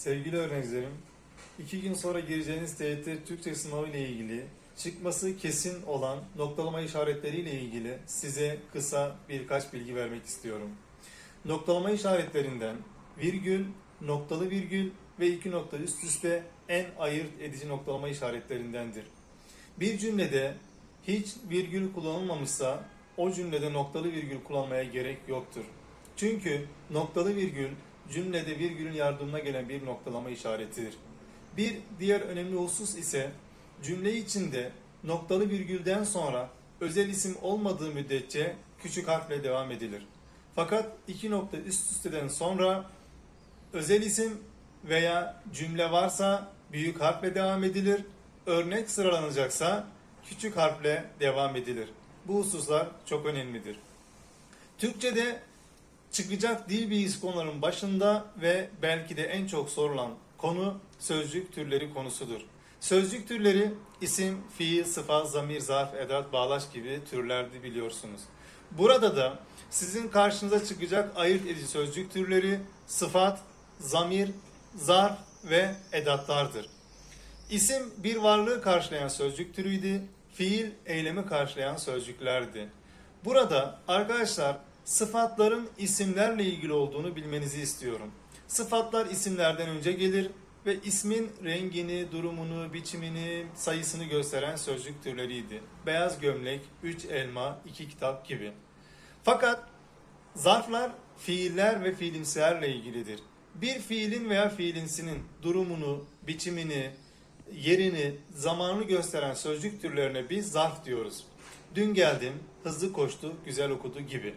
Sevgili öğrencilerim, iki gün sonra gireceğiniz TYT Türkçe sınavı ile ilgili çıkması kesin olan noktalama işaretleriyle ilgili size kısa birkaç bilgi vermek istiyorum. Noktalama işaretlerinden virgül, noktalı virgül ve iki nokta üst üste en ayırt edici noktalama işaretlerindendir. Bir cümlede hiç virgül kullanılmamışsa o cümlede noktalı virgül kullanmaya gerek yoktur. Çünkü noktalı virgül cümlede virgülün yardımına gelen bir noktalama işaretidir. Bir diğer önemli husus ise cümle içinde noktalı virgülden sonra özel isim olmadığı müddetçe küçük harfle devam edilir. Fakat iki nokta üst üsteden sonra özel isim veya cümle varsa büyük harfle devam edilir. Örnek sıralanacaksa küçük harfle devam edilir. Bu hususlar çok önemlidir. Türkçe'de çıkacak dil bilgisi konuların başında ve belki de en çok sorulan konu sözcük türleri konusudur. Sözcük türleri isim, fiil, sıfat, zamir, zarf, edat, bağlaç gibi türlerdi biliyorsunuz. Burada da sizin karşınıza çıkacak ayırt edici sözcük türleri sıfat, zamir, zarf ve edatlardır. İsim bir varlığı karşılayan sözcük türüydü, fiil eylemi karşılayan sözcüklerdi. Burada arkadaşlar sıfatların isimlerle ilgili olduğunu bilmenizi istiyorum. Sıfatlar isimlerden önce gelir ve ismin rengini, durumunu, biçimini, sayısını gösteren sözcük türleriydi. Beyaz gömlek, üç elma, iki kitap gibi. Fakat zarflar fiiller ve fiilimsilerle ilgilidir. Bir fiilin veya fiilinsinin durumunu, biçimini, yerini, zamanını gösteren sözcük türlerine biz zarf diyoruz. Dün geldim, hızlı koştu, güzel okudu gibi.